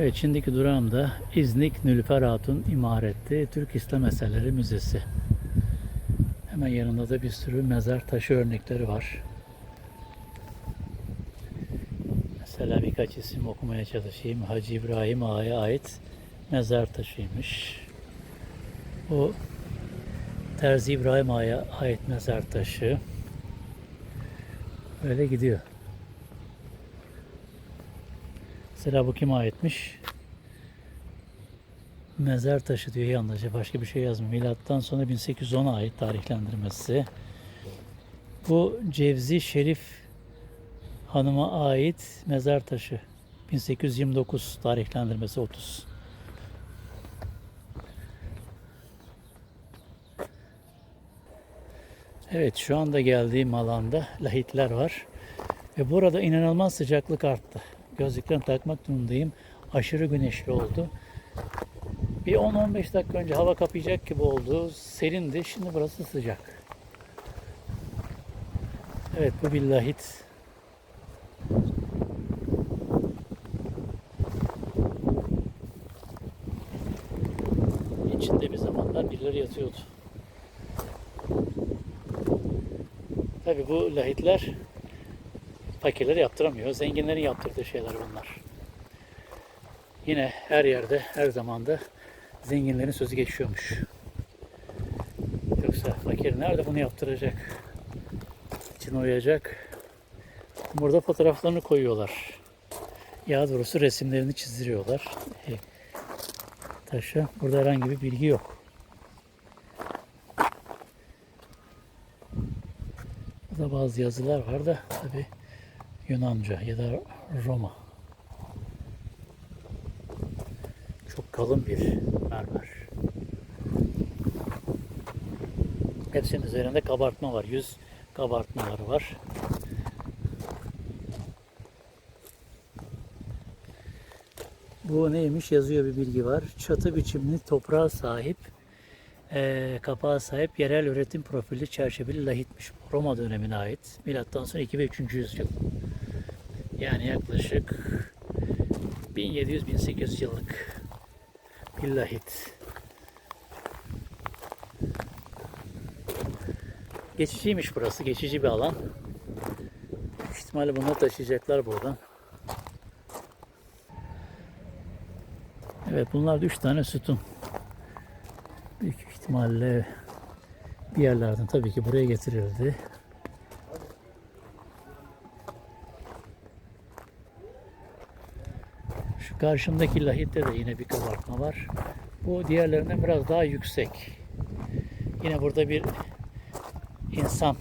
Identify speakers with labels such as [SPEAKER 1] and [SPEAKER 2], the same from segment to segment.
[SPEAKER 1] Evet şimdiki durağım da İznik Nülüfer Hatun İmaretli Türk İslam Eserleri Müzesi. Hemen yanında da bir sürü mezar taşı örnekleri var. Mesela birkaç isim okumaya çalışayım. Hacı İbrahim Ağa'ya ait mezar taşıymış. Bu Terzi İbrahim Ağa'ya ait mezar taşı. Böyle gidiyor. Mesela bu kime aitmiş? Mezar taşı diyor yalnızca başka bir şey yazmıyor. Milattan sonra 1810'a ait tarihlendirmesi. Bu Cevzi Şerif Hanım'a ait mezar taşı. 1829 tarihlendirmesi 30. Evet şu anda geldiğim alanda lahitler var. Ve burada inanılmaz sıcaklık arttı. Gözlüklerimi takmak durumundayım. Aşırı güneşli oldu. Bir 10-15 dakika önce hava kapayacak gibi oldu. Serindi. Şimdi burası sıcak. Evet bu bir lahit. İçinde bir zamanlar birileri yatıyordu. Tabi bu lahitler fakirler yaptıramıyor. Zenginlerin yaptırdığı şeyler bunlar. Yine her yerde, her zamanda zenginlerin sözü geçiyormuş. Yoksa fakir nerede bunu yaptıracak? İçine uyacak. Burada fotoğraflarını koyuyorlar. Ya doğrusu resimlerini çizdiriyorlar. Taşa. Burada herhangi bir bilgi yok. Burada bazı yazılar var da tabi Yunanca ya da Roma. Çok kalın bir mermer. Hepsinin üzerinde kabartma var. Yüz kabartmaları var. Bu neymiş yazıyor bir bilgi var. Çatı biçimli toprağa sahip eee kapağa sahip yerel üretim profili çerçeveli lahitmiş. Roma dönemine ait. Milattan sonra 2 ve 3. yüzyıl. Yani yaklaşık 1700-1800 yıllık bir lahit. Geçiciymiş burası. Geçici bir alan. İhtimalle bunları taşıyacaklar buradan. Evet bunlar da 3 tane sütun. Büyük ihtimalle bir yerlerden tabii ki buraya getirildi. Karşımdaki lahitte de yine bir kabartma var. Bu diğerlerinden biraz daha yüksek. Yine burada bir insan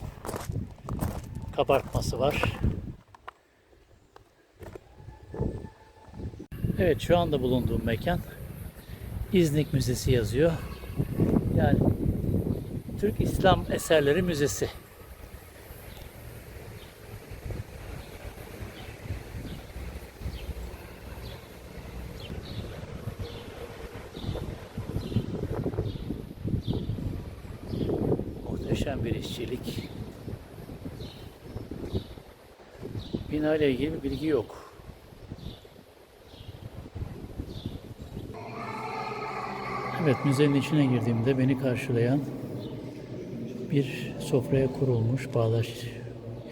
[SPEAKER 1] kabartması var. Evet şu anda bulunduğum mekan İznik Müzesi yazıyor. Yani Türk İslam Eserleri Müzesi. Muhteşem bir işçilik. Bina ile ilgili bir bilgi yok. Evet müzenin içine girdiğimde beni karşılayan bir sofraya kurulmuş, bağlaç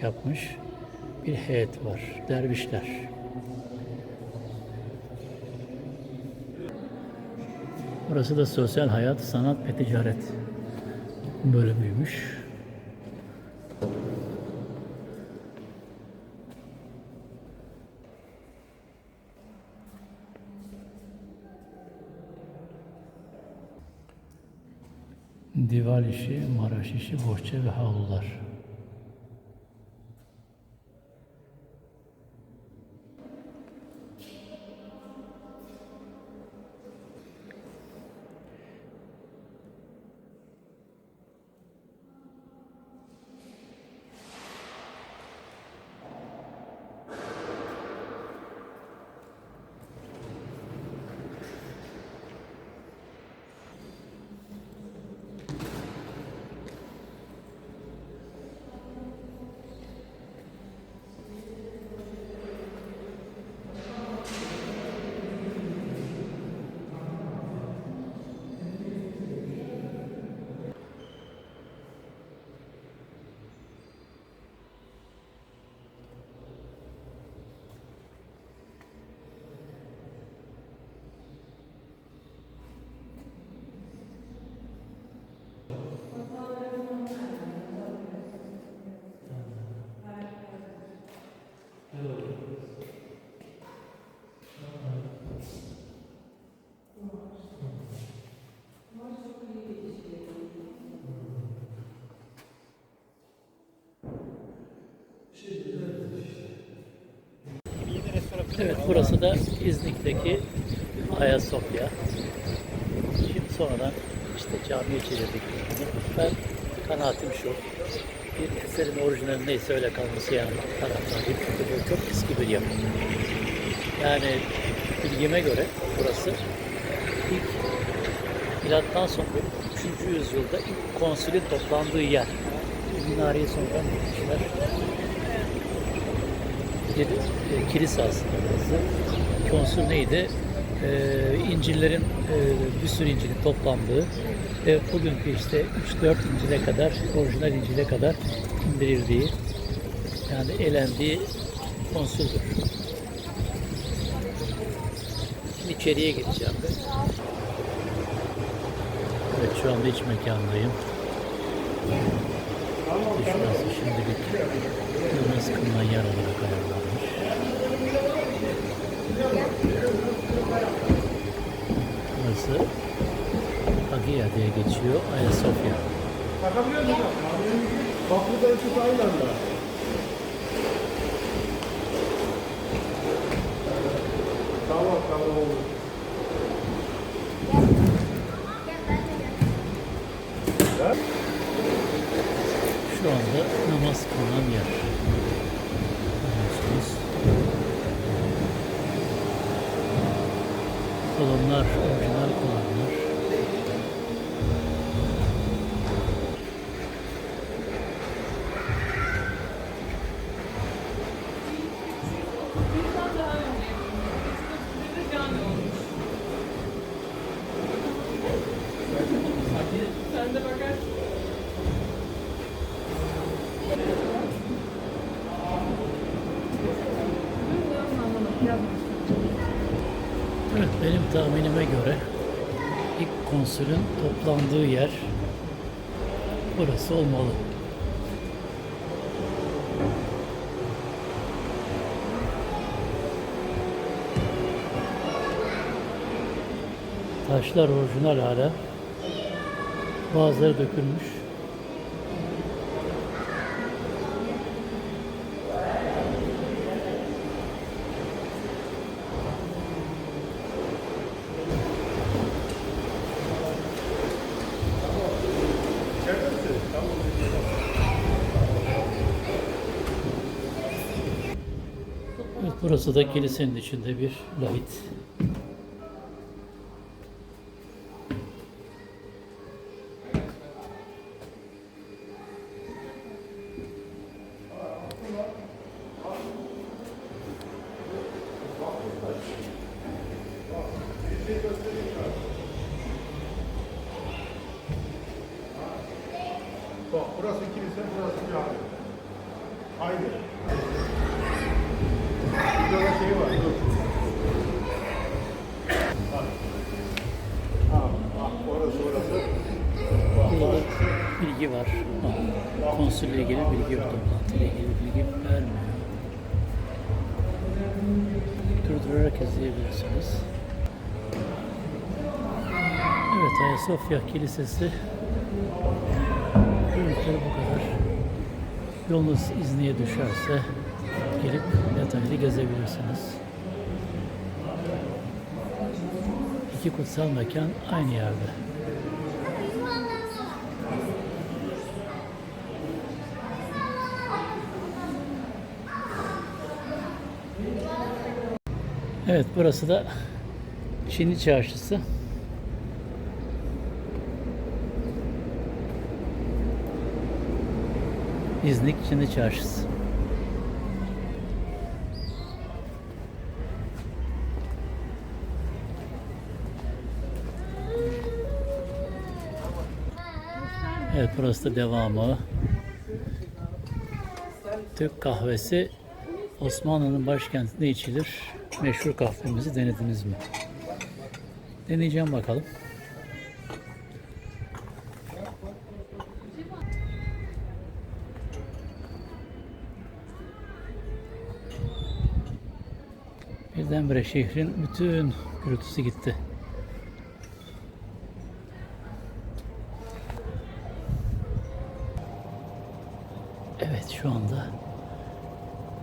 [SPEAKER 1] yapmış bir heyet var. Dervişler. Burası da sosyal hayat, sanat ve ticaret bölümüymüş. Dival işi, maraş işi, bohça ve havlular. Evet burası da İznik'teki Ayasofya. Şimdi sonradan işte camiye çevirdik. Ben kanaatim şu. Bir eserin orijinali neyse öyle kalması yani taraftarıyım. Çünkü bu çok eski bir yapı. Yani bilgime göre burası ilk milattan sonra 3. yüzyılda ilk konsülün toplandığı yer. Minareyi sonradan dikmişler. Bir e, kilise aslında burası. Konsül neydi? E, İncil'lerin e, bir sürü İncil'in toplandığı ve bugünkü işte 3-4 İncil'e kadar, orijinal İncil'e kadar indirildiği yani elendiği konsüldür. Şimdi içeriye geçeceğim ben. Evet şu anda iç mekandayım. Şurası şimdilik namaz kılınan yer olarak ayarlanmış. Burası Hagia diye geçiyor. Ayasofya.
[SPEAKER 2] Takabiliyor musun? Bak burada ikisi aynı anda. Tamam tamam oldu.
[SPEAKER 1] Şu anda namaz kılınan yer. Görüyorsunuz. Kolonlar, orijinal kolonlar.
[SPEAKER 3] Sen de bakarsın.
[SPEAKER 1] Evet, benim tahminime göre konsülün toplandığı yer burası olmalı. Taşlar orijinal hala. Bazıları dökülmüş. Evet, burası da kilisenin içinde bir lahit. Konsülle ilgili bilgi yok. Toplantıyla ilgili bilgi vermiyor. Durdurarak izleyebilirsiniz. Evet Ayasofya Kilisesi Görüntüleri bu kadar. Yolunuz İzni'ye düşerse gelip detaylı gezebilirsiniz. İki kutsal mekan aynı yerde. Evet burası da Çinli Çarşısı. İznik Çinli Çarşısı. Evet burası da devamı. Türk kahvesi Osmanlı'nın başkentinde içilir. Meşhur kahvemizi denediniz mi? Deneyeceğim bakalım. Birdenbire şehrin bütün gürültüsü gitti. Evet şu anda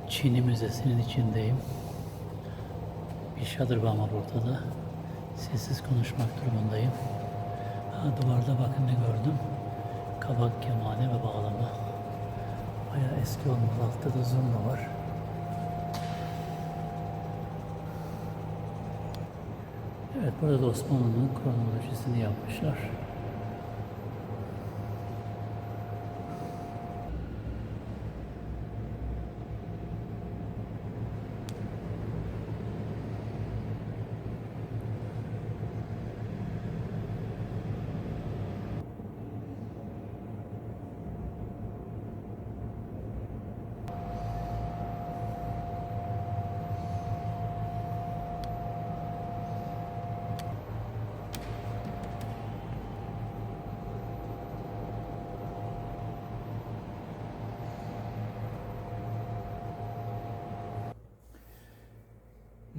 [SPEAKER 1] Çin'i Müzesi'nin içindeyim. Şadırvan var ortada. Sessiz konuşmak durumundayım. Ha, duvarda bakın ne gördüm. Kabak kemane ve bağlama. Bayağı eski olmalı. Altta da zurna var. Evet burada da Osmanlı'nın kronolojisini yapmışlar.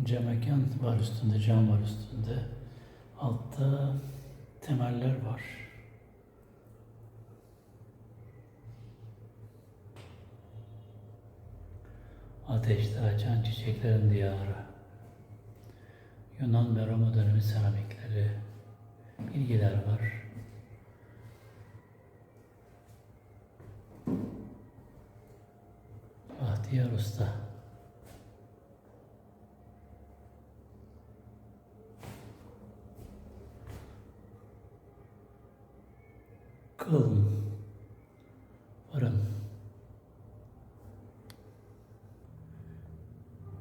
[SPEAKER 1] Cam mekan var üstünde, cam var üstünde. Altta temeller var. Ateşte açan çiçeklerin diyarı. Yunan ve Roma dönemi seramikleri. Bilgiler var. Bahtiyar Usta. Kılın. Varın.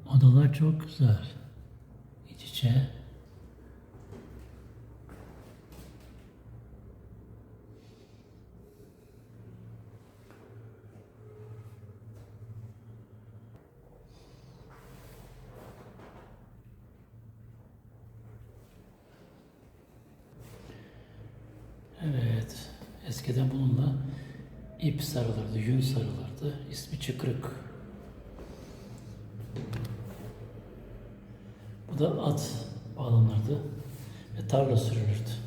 [SPEAKER 1] Odalar çok güzel. İç içe. Evet. Eskiden bununla ip sarılırdı, yün sarılırdı. İsmi çıkrık. Bu da at bağlanırdı ve tarla sürülürdü.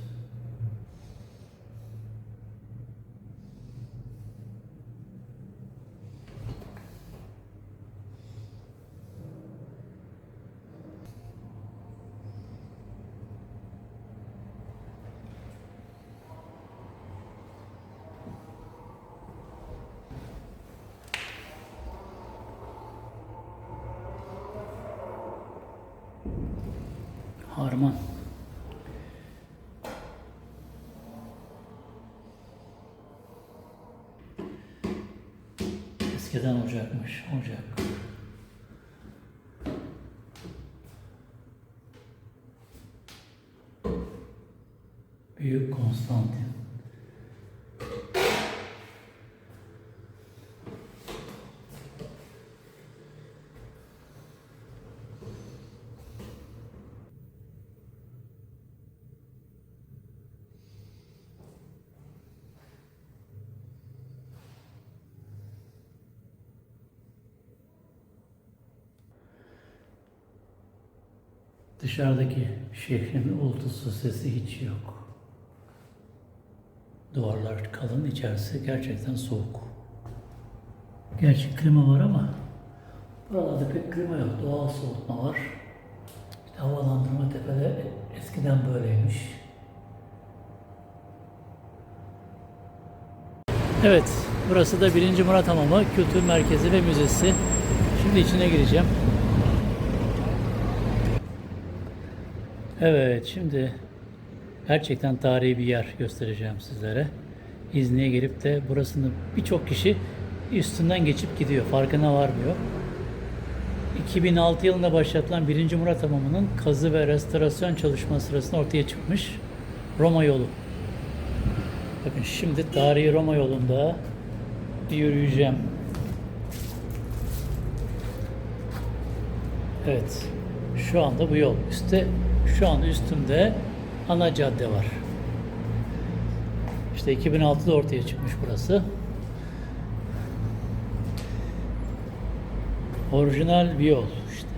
[SPEAKER 1] Harman. Eskiden ocakmış, ocak. Büyük Konstantin. Dışarıdaki şehrin uğultusu sesi hiç yok. Duvarlar kalın, içerisi gerçekten soğuk. Gerçi klima var ama buralarda pek klima yok. Doğal soğutma var. İşte havalandırma tepede eskiden böyleymiş. Evet, burası da 1. Murat Hamamı Kültür Merkezi ve Müzesi. Şimdi içine gireceğim. Evet, şimdi gerçekten tarihi bir yer göstereceğim sizlere. İzni'ye gelip de burasını birçok kişi üstünden geçip gidiyor. Farkına varmıyor. 2006 yılında başlatılan 1. Murat Hamamı'nın kazı ve restorasyon çalışması sırasında ortaya çıkmış Roma yolu. Bakın şimdi tarihi Roma yolunda yürüyeceğim. Evet. Şu anda bu yol. Üste şu an üstümde ana cadde var. İşte 2006'da ortaya çıkmış burası. Orijinal bir yol işte.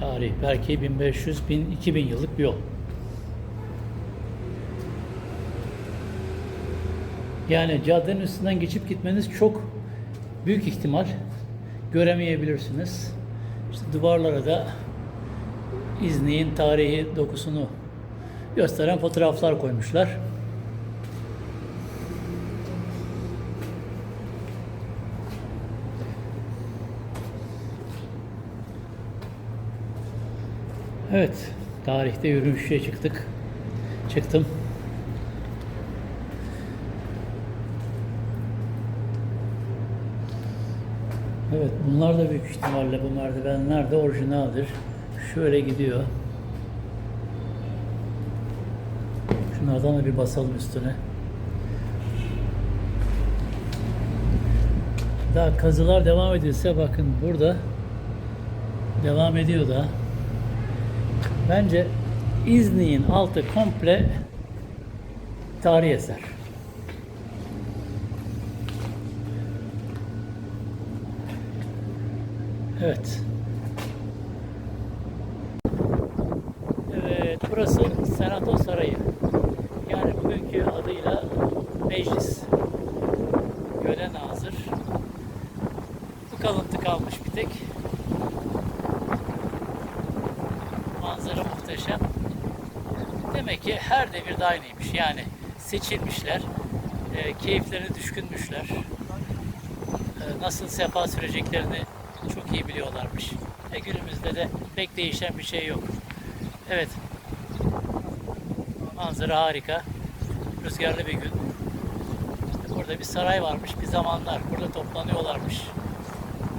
[SPEAKER 1] Tarih belki 1500 bin 2000 yıllık bir yol. Yani caddenin üstünden geçip gitmeniz çok büyük ihtimal göremeyebilirsiniz. İşte duvarlara da İznik'in tarihi dokusunu gösteren fotoğraflar koymuşlar. Evet, tarihte yürüyüşe çıktık. Çıktım. Evet, bunlar da büyük ihtimalle bu merdivenler de orijinaldir. Şöyle gidiyor. Şunlardan da bir basalım üstüne. Daha kazılar devam edilse bakın burada devam ediyor da. Bence İznik'in altı komple tarihi eser. Evet, burası Senato Sarayı. Yani bugünkü adıyla meclis. Göle nazır. Bu kalıntı kalmış bir tek. Manzara muhteşem. Demek ki her devirde aynıymış. Yani seçilmişler, e, keyiflerine düşkünmüşler. E, nasıl sefa süreceklerini çok iyi biliyorlarmış. E günümüzde de pek değişen bir şey yok. Evet. Manzara harika. Rüzgarlı bir gün. Burada bir saray varmış bir zamanlar. Burada toplanıyorlarmış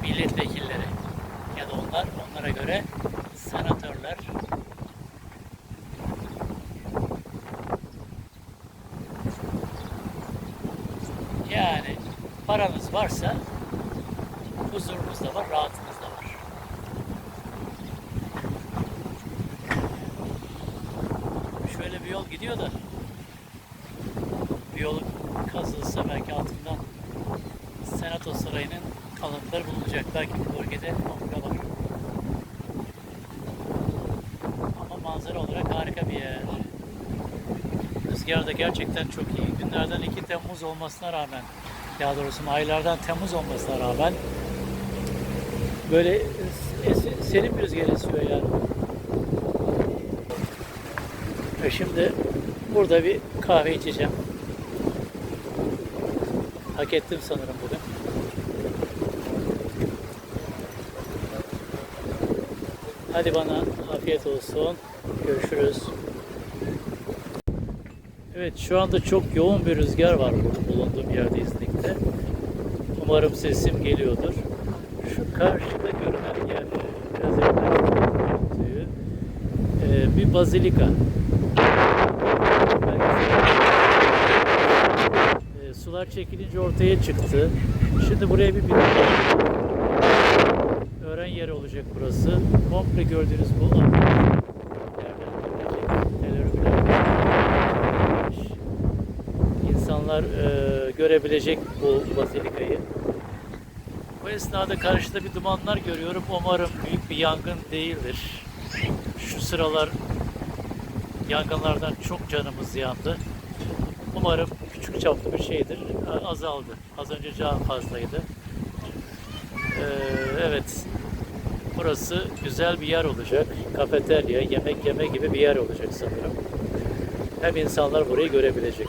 [SPEAKER 1] milletvekilleri. Ya da onlar onlara göre senatörler. Yani paranız varsa huzurunuz da var, rahatınız da var. Şöyle bir yol gidiyor da bir yol kazılsa belki altından Senato Sarayı'nın kalıntıları bulunacak. Belki bu bölgede nokta var. Ama manzara olarak harika bir yer. Rüzgar da gerçekten çok iyi. Günlerden 2 Temmuz olmasına rağmen, daha doğrusu aylardan Temmuz olmasına rağmen böyle serin bir rüzgar esiyor yani. Ve şimdi burada bir kahve içeceğim. Hak ettim sanırım bugün. Hadi bana afiyet olsun. Görüşürüz. Evet şu anda çok yoğun bir rüzgar var bu bulunduğum yerde İznik'te. Umarım sesim geliyordur. Şu karşıda görünen yer biraz evvel görüntüyü, e, bir bazilika. E, sular çekilince ortaya çıktı. Şimdi buraya bir bina. Öğren yeri olacak burası. Komple gördüğünüz bu. İnsanlar e, görebilecek bu bazilikayı. Bu esnada karşıda bir dumanlar görüyorum. Umarım büyük bir yangın değildir. Şu sıralar yangınlardan çok canımız yandı. Umarım küçük çaplı bir şeydir. Azaldı. Az önce daha fazlaydı. Ee, evet. Burası güzel bir yer olacak. Kafeterya, yemek yeme gibi bir yer olacak sanırım. Hem insanlar burayı görebilecek.